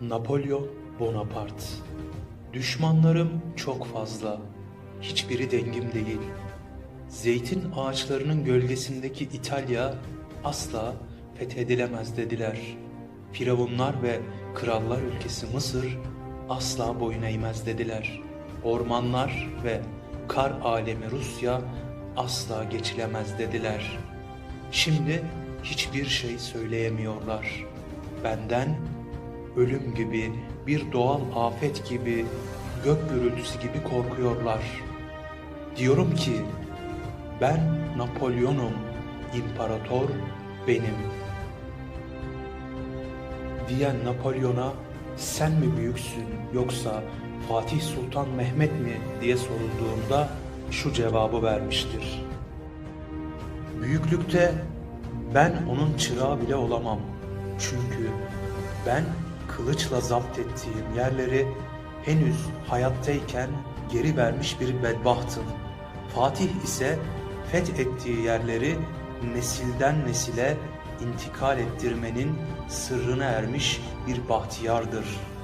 Napolyon Bonaparte Düşmanlarım çok fazla. Hiçbiri dengim değil. Zeytin ağaçlarının gölgesindeki İtalya asla fethedilemez dediler. Firavunlar ve krallar ülkesi Mısır asla boyun eğmez dediler. Ormanlar ve kar alemi Rusya asla geçilemez dediler. Şimdi hiçbir şey söyleyemiyorlar. Benden ölüm gibi, bir doğal afet gibi, gök gürültüsü gibi korkuyorlar. Diyorum ki ben Napolyon'um, imparator benim. Diyen Napolyon'a sen mi büyüksün yoksa Fatih Sultan Mehmet mi diye sorulduğunda şu cevabı vermiştir. Büyüklükte ben onun çırağı bile olamam. Çünkü ben kılıçla zapt ettiğim yerleri henüz hayattayken geri vermiş bir bedbahtım. Fatih ise fethettiği yerleri nesilden nesile intikal ettirmenin sırrına ermiş bir bahtiyardır.''